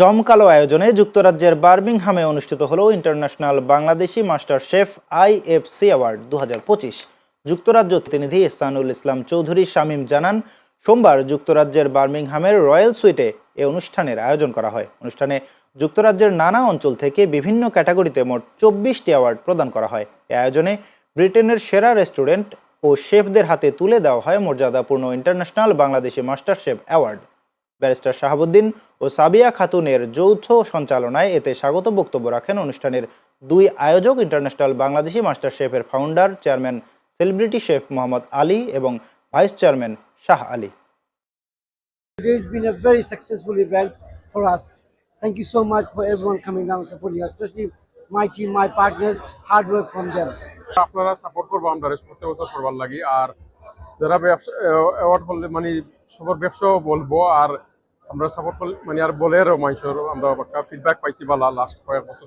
জমকালো আয়োজনে যুক্তরাজ্যের বার্মিংহামে অনুষ্ঠিত হল international Bangladeshi master chef IFC award দু হাজার পঁচিশ। যুক্তরাজ্য প্রতিনিধি ইসানুল ইসলাম চৌধুরী শামীম জানান, সোমবার যুক্তরাজ্যের বার্মিংহামের রয়্যাল সুইটে এ অনুষ্ঠানের আয়োজন করা হয়। অনুষ্ঠানে যুক্তরাজ্যের নানা অঞ্চল থেকে বিভিন্ন ক্যাটাগরিতে মোট চব্বিশটি অ্যাওয়ার্ড প্রদান করা হয়। এ আয়োজনে ব্রিটেনের সেরা রেস্টুরেন্ট ও শেফদের হাতে তুলে দেওয়া হয় মর্যাদাপূর্ণ international Bangladeshi master chef award. Barrister Shahabuddin ও সাবিয়া খাতুনের যৌথ সঞ্চালনায় এতে স্বাগত বক্তব্য রাখেন অনুষ্ঠানের দুই আয়োজক international Bangladeshi master শেফের founder chairman celebrity chef Mohammad Ali এবং vice chairman Shah Ali It has been a very successful event for us. Thank you so much for everyone coming down and supporting us, especially my team, my partners, hard work from them. আপনারা support করব আমরা প্রত্যেক বছর করবার লাগি আর যারা ব্যবসা award করলে মানে সবার ব্যবসাও বলব আর আমরা সাপোর্ট মানে আর বলে মানুষের আমরা ফিডব্যাক পাইছি বা লাস্ট কয়েক বছর